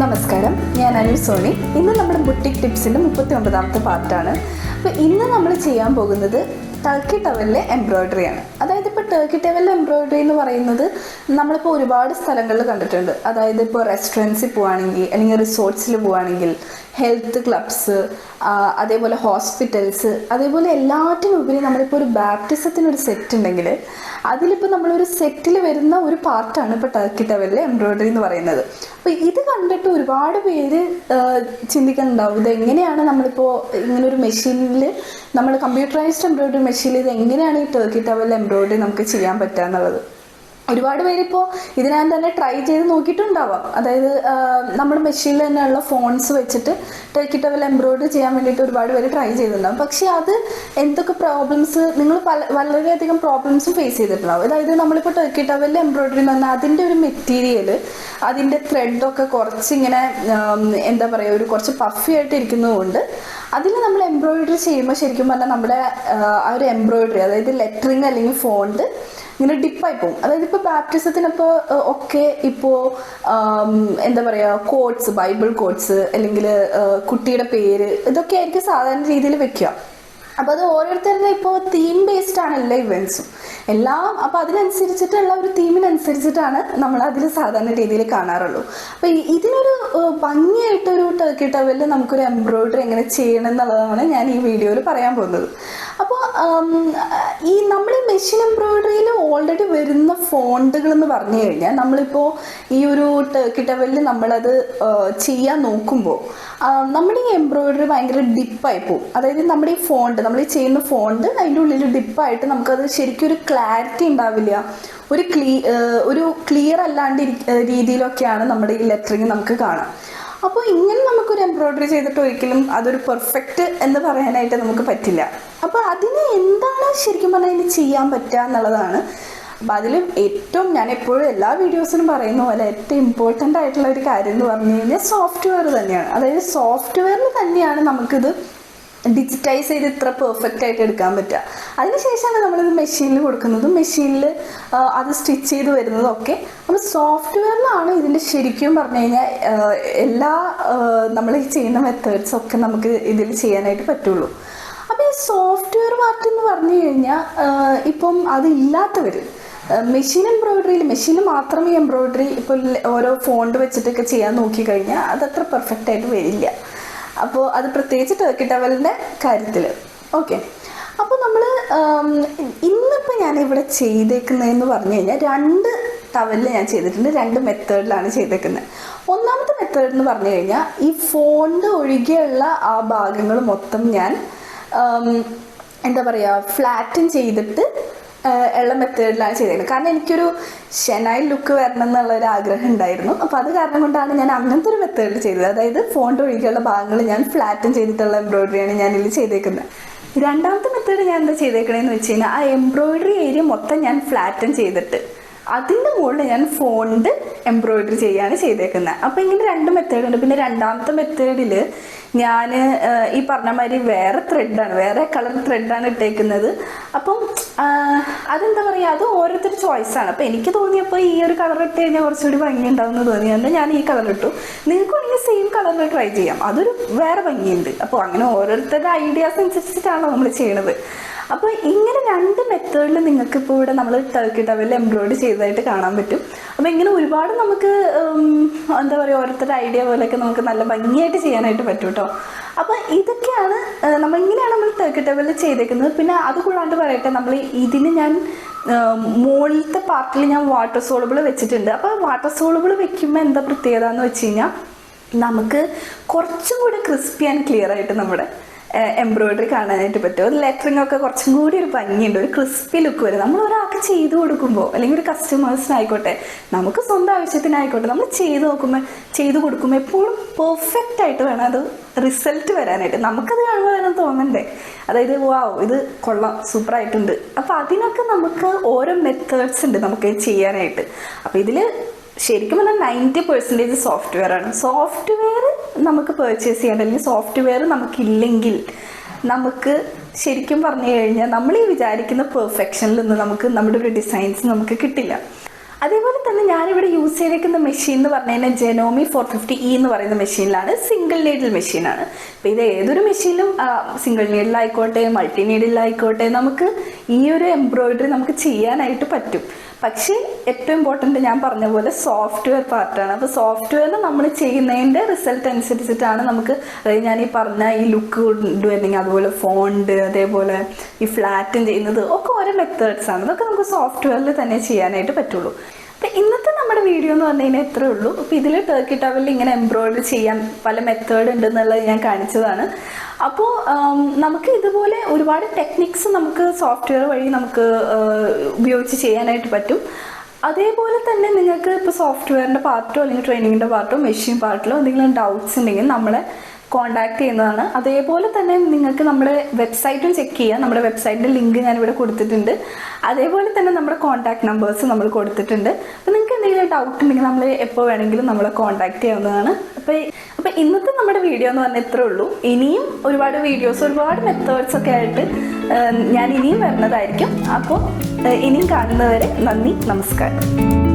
നമസ്കാരം. ഞാൻ അനു സോണി. ഇന്ന് നമ്മുടെ ബുട്ടിക് ടിപ്സിന്റെ മുപ്പത്തി ഒമ്പതാമത്തെ പാർട്ടാണ്. അപ്പോൾ ഇന്ന് നമ്മൾ ചെയ്യാൻ പോകുന്നത് ടർക്കി ടവലിലെ എംബ്രോയ്ഡറിയാണ് അതായത് ഇപ്പോൾ ടർക്കി ടവലിലെ എംബ്രോയ്ഡറി എന്ന് പറയുന്നത് നമ്മളിപ്പോൾ ഒരുപാട് സ്ഥലങ്ങളിൽ കണ്ടിട്ടുണ്ട്. അതായത് ഇപ്പോൾ റെസ്റ്റോറൻസിൽ പോവുകയാണെങ്കിൽ അല്ലെങ്കിൽ റിസോർട്ട്സിൽ പോവുകയാണെങ്കിൽ ഹെൽത്ത് ക്ലബ്സ് അതേപോലെ ഹോസ്പിറ്റൽസ് അതേപോലെ എല്ലാറ്റിനും ഉപരി നമ്മളിപ്പോൾ ഒരു ബാപ്റ്റിസത്തിനൊരു സെറ്റ് ഉണ്ടെങ്കിൽ അതിലിപ്പോൾ നമ്മളൊരു സെറ്റിൽ വരുന്ന ഒരു പാർട്ടാണ് ഇപ്പോൾ ടർക്കി ടവലിലെ എംബ്രോയ്ഡറി എന്ന് പറയുന്നത്. അപ്പോൾ ഇത് കണ്ടിട്ട് ഒരുപാട് പേര് ചിന്തിക്കുന്നുണ്ടാവും ഇത് എങ്ങനെയാണ് നമ്മളിപ്പോൾ ഇങ്ങനെ ഒരു മെഷീനിൽ നമ്മൾ കമ്പ്യൂട്ടറൈസ്ഡ് എംബ്രോയ്ഡറി മെഷീനിൽ ഇത് എങ്ങനെയാണ് ഈ ടർക്കി ടവൽ എംബ്രോയിഡറി നമുക്ക് ചെയ്യാൻ പറ്റുക എന്നുള്ളത്. ഒരുപാട് പേരിപ്പോൾ ഇതിനകം തന്നെ ട്രൈ ചെയ്ത് നോക്കിയിട്ടുണ്ടാവാം. അതായത് നമ്മുടെ മെഷീനിൽ തന്നെയുള്ള ഫോൺസ് വെച്ചിട്ട് ടർക്കി ടവൽ എംബ്രോയിഡറി ചെയ്യാൻ വേണ്ടിയിട്ട് ഒരുപാട് പേര് ട്രൈ ചെയ്തിട്ടുണ്ടാവും. പക്ഷേ അത് എന്തൊക്കെ പ്രോബ്ലംസ് നിങ്ങൾ പല വളരെയധികം പ്രോബ്ലംസും ഫേസ് ചെയ്തിട്ടുണ്ടാവും. അതായത് നമ്മളിപ്പോൾ ടർക്കി ടവലിൽ എംബ്രോയിഡറി എന്ന് പറഞ്ഞാൽ അതിന്റെ ഒരു മെറ്റീരിയൽ അതിന്റെ ത്രെഡൊക്കെ കുറച്ചിങ്ങനെ എന്താ പറയുക ഒരു കുറച്ച് പഫി ആയിട്ട് ഇരിക്കുന്നതുകൊണ്ട് അതിൽ നമ്മൾ എംബ്രോയിഡറി ചെയ്യുമ്പോൾ ശരിക്കും പറഞ്ഞാൽ നമ്മുടെ ആ, ഒരു എംബ്രോയിഡറി അതായത് ലെറ്ററിങ് അല്ലെങ്കിൽ ഫോണ്ട് ഇങ്ങനെ ഡിപ്പായി പോകും. അതായത് ഇപ്പോൾ ബാപ്റ്റിസത്തിനപ്പോൾ ഒക്കെ ഇപ്പോൾ എന്താ പറയുക കോഡ്സ് ബൈബിൾ കോഡ്സ് അല്ലെങ്കിൽ കുട്ടിയുടെ പേര് ഇതൊക്കെ ആയിരിക്കും സാധാരണ രീതിയിൽ വെക്കുക. അപ്പോൾ അത് ഓരോരുത്തരുടെ ഇപ്പോ തീം ബേസ്ഡ് ആണ് എല്ലാ ഇവന്റ്സും എല്ലാം അപ്പോൾ അതിനനുസരിച്ചിട്ടുള്ള ഒരു തീമിനനുസരിച്ചിട്ടാണ് നമ്മൾ അതിൽ സാധാരണ രീതിയിൽ കാണാറുള്ളൂ. അപ്പോൾ ഇതിനൊരു ഭംഗിയായിട്ടൊരു ടർക്കി ടവലിൽ നമുക്കൊരു എംബ്രോയിഡറി എങ്ങനെ ചെയ്യണം എന്നുള്ളതാണ് ഞാൻ ഈ വീഡിയോയിൽ പറയാൻ പോകുന്നത്. അപ്പോൾ ഈ നമ്മൾ ഈ മെഷീൻ എംബ്രോയിഡറിയിൽ ഓൾറെഡി വരുന്ന ഫോണ്ടുകൾ എന്ന് പറഞ്ഞു കഴിഞ്ഞാൽ നമ്മളിപ്പോൾ ഈ ഒരു ടർക്കി ടവലിൽ നമ്മളത് ചെയ്യാൻ നോക്കുമ്പോൾ നമ്മുടെ ഈ എംബ്രോയിഡറി ഭയങ്കര ഡിപ്പായി പോകും. അതായത് നമ്മുടെ ഈ ഫോണ്ട് നമ്മൾ ഈ ചെയ്യുന്ന ഫോണ്ട് അതിന്റെ ഉള്ളിൽ ഡിപ്പായിട്ട് നമുക്കത് ശരിക്കും ഒരു ക്ലാരിറ്റി ഉണ്ടാവില്ല. ഒരു ക്ലീ ഒരു ക്ലിയർ അല്ലാണ്ട് രീതിയിലൊക്കെയാണ് നമ്മുടെ ഈ ലെറ്ററിങ് നമുക്ക് കാണാം. അപ്പോൾ ഇങ്ങനെ നമുക്കൊരു എംബ്രോയ്ഡറി ചെയ്തിട്ട് ഒരിക്കലും അതൊരു പെർഫെക്റ്റ് എന്ന് പറയാനായിട്ട് നമുക്ക് പറ്റില്ല. അപ്പോൾ അതിന് എന്താണ് ശരിക്കും പറഞ്ഞാൽ ഇനി ചെയ്യാൻ പറ്റുക എന്നുള്ളതാണ്. അപ്പം അതിൽ ഏറ്റവും ഞാൻ എപ്പോഴും എല്ലാ വീഡിയോസിനും പറയുന്ന പോലെ ഏറ്റവും ഇമ്പോർട്ടന്റ് ആയിട്ടുള്ള ഒരു കാര്യം എന്ന് പറഞ്ഞു കഴിഞ്ഞാൽ സോഫ്റ്റ്വെയർ തന്നെയാണ്. അതായത് സോഫ്റ്റ്വെയറിൽ തന്നെയാണ് നമുക്കിത് ഡിജിറ്റൈസ് ചെയ്ത് ഇത്ര പെർഫെക്റ്റ് ആയിട്ട് എടുക്കാൻ പറ്റുക. അതിനുശേഷമാണ് നമ്മളിത് മെഷീനിൽ കൊടുക്കുന്നതും മെഷീനിൽ അത് സ്റ്റിച്ച് ചെയ്ത് വരുന്നതും ഒക്കെ. അപ്പോൾ സോഫ്റ്റ്വെയറിലാണ് ഇതിന്റെ ശരിക്കും പറഞ്ഞു കഴിഞ്ഞാൽ എല്ലാ നമ്മൾ ഈ ചെയ്യുന്ന മെത്തേഡ്സ് ഒക്കെ നമുക്ക് ഇതിൽ ചെയ്യാനായിട്ട് പറ്റുള്ളൂ. അപ്പോൾ ഈ സോഫ്റ്റ്വെയർ പാർട്ട് എന്ന് പറഞ്ഞു കഴിഞ്ഞാൽ ഇപ്പം അതില്ലാത്തവർ മെഷീൻ എംബ്രോയിഡറിയിൽ മെഷീൻ മാത്രം ഈ എംബ്രോയിഡറി ഇപ്പോൾ ഓരോ ഫോണ്ട് വെച്ചിട്ടൊക്കെ ചെയ്യാൻ നോക്കിക്കഴിഞ്ഞാൽ അതത്ര പെർഫെക്റ്റ് ആയിട്ട് വരില്ല. അപ്പോൾ അത് പ്രത്യേകിച്ച് ടർക്കി ടവലിന്റെ കാര്യത്തിൽ ഓക്കെ. അപ്പോൾ നമ്മൾ ഇന്നിപ്പോൾ ഞാൻ ഇവിടെ ചെയ്തേക്കുന്നതെന്ന് പറഞ്ഞു കഴിഞ്ഞാൽ രണ്ട് ടവലിൽ ഞാൻ ചെയ്തിട്ടുണ്ട് രണ്ട് മെത്തേഡിലാണ് ചെയ്തേക്കുന്നത്. ഒന്നാമത്തെ മെത്തേഡ് എന്ന് പറഞ്ഞു കഴിഞ്ഞാൽ ഈ ഫോണിന്റെ ഒഴികെയുള്ള ആ ഭാഗങ്ങൾ മൊത്തം ഞാൻ എന്താ പറയുക ഫ്ലാറ്റൻ ചെയ്തിട്ട് ഉള്ള മെത്തേഡിലാണ് ചെയ്തേക്കുന്നത്. കാരണം എനിക്കൊരു ഷെനായി ലുക്ക് വരണം എന്നുള്ള ഒരു ആഗ്രഹം ഉണ്ടായിരുന്നു. അപ്പോൾ അത് കാരണം കൊണ്ടാണ് ഞാൻ അങ്ങനത്തെ ഒരു മെത്തേഡിൽ ചെയ്തത്. അതായത് ഫോണ്ട് ഒഴികെയുള്ള ഭാഗങ്ങൾ ഞാൻ ഫ്ലാറ്റൻ ചെയ്തിട്ടുള്ള എംബ്രോയിഡറിയാണ് ഞാൻ ഇതിൽ ചെയ്തേക്കുന്നത്. രണ്ടാമത്തെ മെത്തേഡ് ഞാൻ എന്താ ചെയ്തേക്കണേന്ന് വെച്ച് കഴിഞ്ഞാൽ ആ എംബ്രോയിഡറി ഏരിയ മൊത്തം ഞാൻ ഫ്ലാറ്റൻ ചെയ്തിട്ട് അതിന്റെ മുകളിൽ ഞാൻ ഫോണ്ട് എംബ്രോയിഡറി ചെയ്യാണ് ചെയ്തേക്കുന്നത്. അപ്പോൾ ഇങ്ങനെ രണ്ട് മെത്തേഡ് ഉണ്ട് പിന്നെ രണ്ടാമത്തെ മെത്തേഡിൽ ഞാൻ ഈ പറഞ്ഞ മാതിരി വേറെ ത്രെഡാണ് വേറെ കളർ ത്രെഡാണ് ഇട്ടേക്കുന്നത്. അപ്പം അതെന്താ പറയുക അത് ഓരോരുത്തർ ചോയ്സാണ് അപ്പം എനിക്ക് തോന്നിയപ്പോൾ ഈ ഒരു കളർ ഇട്ട് കഴിഞ്ഞാൽ കുറച്ചുകൂടി ഭംഗി ഉണ്ടാവുമെന്ന് തോന്നിയതുകൊണ്ട് ഞാൻ ഈ കളർ ഇട്ടു. നിങ്ങൾക്ക് വേണമെങ്കിൽ സെയിം കളറിൽ ട്രൈ ചെയ്യാം. അതൊരു വേറെ ഭംഗിയുണ്ട്. അപ്പോൾ അങ്ങനെ ഓരോരുത്തരുടെ ഐഡിയാസ് അനുസരിച്ചിട്ടാണോ നമ്മൾ ചെയ്യണത്. അപ്പോൾ ഇങ്ങനെ രണ്ട് മെത്തേഡിൽ നിങ്ങൾക്ക് ഇപ്പോൾ ഇവിടെ നമ്മൾ ടർക്കി ടവലിൽ എംബ്രോയിഡറി ചെയ്തതായിട്ട് കാണാൻ പറ്റും. അപ്പോൾ ഇങ്ങനെ ഒരുപാട് നമുക്ക് എന്താ പറയുക ഓരോരുത്തരുടെ ഐഡിയ പോലെയൊക്കെ നമുക്ക് നല്ല ഭംഗിയായിട്ട് ചെയ്യാനായിട്ട് പറ്റും കേട്ടോ. അപ്പോൾ ഇതൊക്കെയാണ് നമ്മൾ ഇങ്ങനെയാണ് നമ്മൾ ടർക്കി ടവലിൽ ചെയ്തേക്കുന്നത്. പിന്നെ അത് കൂടാണ്ട് പറയട്ടെ നമ്മൾ ഇതിന് ഞാൻ മുകളിലത്തെ പാർട്ടിൽ ഞാൻ വാട്ടർ സോളബിൾ വെച്ചിട്ടുണ്ട്. അപ്പോൾ വാട്ടർ സോളബിൾ വെക്കുമ്പോൾ എന്താ പ്രത്യേകത എന്ന് വെച്ച് കഴിഞ്ഞാൽ നമുക്ക് കുറച്ചും കൂടി ക്രിസ്പി ആൻഡ് ക്ലിയർ ആയിട്ട് നമ്മുടെ എംബ്രോയിഡറി കാണാനായിട്ട് പറ്റും. ഒരു ലെറ്ററിംഗ് ഒക്കെ കുറച്ചും കൂടി ഒരു ഭംഗിയുണ്ട്. ഒരു ക്രിസ്പി ലുക്ക് വരും. നമ്മൾ ഒരാൾക്ക് ചെയ്തു കൊടുക്കുമ്പോൾ അല്ലെങ്കിൽ ഒരു കസ്റ്റമേഴ്സിനായിക്കോട്ടെ നമുക്ക് സ്വന്തം ആവശ്യത്തിനായിക്കോട്ടെ നമ്മൾ ചെയ്തു നോക്കുമ്പോൾ ചെയ്തു കൊടുക്കുമ്പോൾ എപ്പോഴും പെർഫെക്റ്റ് ആയിട്ട് വേണം അത് റിസൾട്ട് വരാനായിട്ട്. നമുക്കത് കാണുമ്പോൾ വേണം തോന്നണ്ടേ. അതായത് വാവ് ഇത് കൊള്ളാം സൂപ്പറായിട്ടുണ്ട് അപ്പോൾ അതിനൊക്കെ നമുക്ക് ഓരോ മെത്തേഡ്സ് ഉണ്ട് നമുക്ക് ചെയ്യാനായിട്ട്. അപ്പോൾ ഇതിൽ ശരിക്കും പറഞ്ഞാൽ നയന്റി പെർസെന്റേജ് സോഫ്റ്റ്വെയർ ആണ്. സോഫ്റ്റ്വെയർ നമുക്ക് പേർച്ചേസ് ചെയ്യാൻ അല്ലെങ്കിൽ സോഫ്റ്റ്വെയർ നമുക്കില്ലെങ്കിൽ നമുക്ക് ശരിക്കും പറഞ്ഞു കഴിഞ്ഞാൽ നമ്മൾ ഈ വിചാരിക്കുന്ന പെർഫെക്ഷനിൽ നിന്ന് നമുക്ക് നമ്മുടെ ഒരു ഡിസൈൻസ് നമുക്ക് കിട്ടില്ല. അതേപോലെ തന്നെ ഞാനിവിടെ യൂസ് ചെയ്തേക്കുന്ന മെഷീൻ എന്ന് പറഞ്ഞു കഴിഞ്ഞാൽ ജെനോമി ഫോർ ഫിഫ്റ്റി ഇ എന്ന് പറയുന്ന മെഷീനിലാണ് സിംഗിൾ നീഡിൽ മെഷീനാണ് അപ്പോൾ ഇത് ഏതൊരു മെഷീനിലും സിംഗിൾ നീഡിലായിക്കോട്ടെ മൾട്ടി നീഡിലായിക്കോട്ടെ നമുക്ക് ഈ ഒരു എംബ്രോയിഡറി നമുക്ക് ചെയ്യാനായിട്ട് പറ്റും. പക്ഷേ ഏറ്റവും ഇമ്പോർട്ടന്റ് ഞാൻ പറഞ്ഞ പോലെ സോഫ്റ്റ്വെയർ പാർട്ടാണ് അപ്പോൾ സോഫ്റ്റ്വെയറിൽ നമ്മൾ ചെയ്യുന്നതിന്റെ റിസൾട്ട് അനുസരിച്ചിട്ടാണ് നമുക്ക് അതായത് ഞാൻ ഈ പറഞ്ഞ ഈ ലുക്ക് കൊണ്ടുവരുന്നെങ്കിൽ അതുപോലെ ഫോണ്ട് അതേപോലെ ഈ ഫ്ലാറ്റും ചെയ്യുന്നത് ഒക്കെ ഓരോ മെത്തേഡ്സ് ആണ്. അതൊക്കെ നമുക്ക് സോഫ്റ്റ്വെയറിൽ തന്നെ ചെയ്യാനായിട്ട് പറ്റുള്ളൂ. ഇന്നത്തെ നമ്മുടെ വീഡിയോ എന്ന് പറഞ്ഞു കഴിഞ്ഞാൽ ഇത്രേ ഉള്ളൂ. അപ്പോൾ ഇതിൽ ടർക്കി ടവലിൽ ഇങ്ങനെ എംബ്രോയിഡറി ചെയ്യാൻ പല മെത്തേഡ് ഉണ്ടെന്നുള്ളത് ഞാൻ കാണിച്ചതാണ്. അപ്പോൾ നമുക്ക് ഇതുപോലെ ഒരുപാട് ടെക്നിക്സ് നമുക്ക് സോഫ്റ്റ്വെയർ വഴി നമുക്ക് ഉപയോഗിച്ച് ചെയ്യാനായിട്ട് പറ്റും. അതേപോലെ തന്നെ നിങ്ങൾക്ക് ഇപ്പോൾ സോഫ്റ്റ്വെയറിന്റെ പാർട്ടോ അല്ലെങ്കിൽ ട്രെയിനിങ്ങിന്റെ പാർട്ടോ മെഷീൻ പാർട്ടിലോ എന്തെങ്കിലും ഡൗട്ട്സ് ഉണ്ടെങ്കിൽ നമ്മളെ കോൺടാക്ട് ചെയ്യുന്നതാണ്. അതേപോലെ തന്നെ നിങ്ങൾക്ക് നമ്മുടെ വെബ്സൈറ്റും ചെക്ക് ചെയ്യാം. നമ്മുടെ വെബ്സൈറ്റിന്റെ ലിങ്ക് ഞാനിവിടെ കൊടുത്തിട്ടുണ്ട്. അതേപോലെ തന്നെ നമ്മുടെ കോൺടാക്ട് നമ്പേഴ്സ് നമ്മൾ കൊടുത്തിട്ടുണ്ട്. അപ്പോൾ നിങ്ങൾക്ക് എന്തെങ്കിലും ഡൗട്ട് ഉണ്ടെങ്കിൽ നമ്മൾ എപ്പോൾ വേണമെങ്കിലും നമ്മളെ കോൺടാക്ട് ചെയ്യാവുന്നതാണ്. അപ്പോൾ അപ്പോൾ ഇന്നത്തെ നമ്മുടെ വീഡിയോ എന്ന് പറഞ്ഞാൽ ഇത്രേ ഉള്ളൂ. ഇനിയും ഒരുപാട് വീഡിയോസ് ഒരുപാട് മെത്തേഡ്സ് ഒക്കെ ആയിട്ട് ഞാൻ ഇനിയും വരുന്നതായിരിക്കും അപ്പോൾ ഇനിയും കാണുന്നവരെ നന്ദി നമസ്കാരം.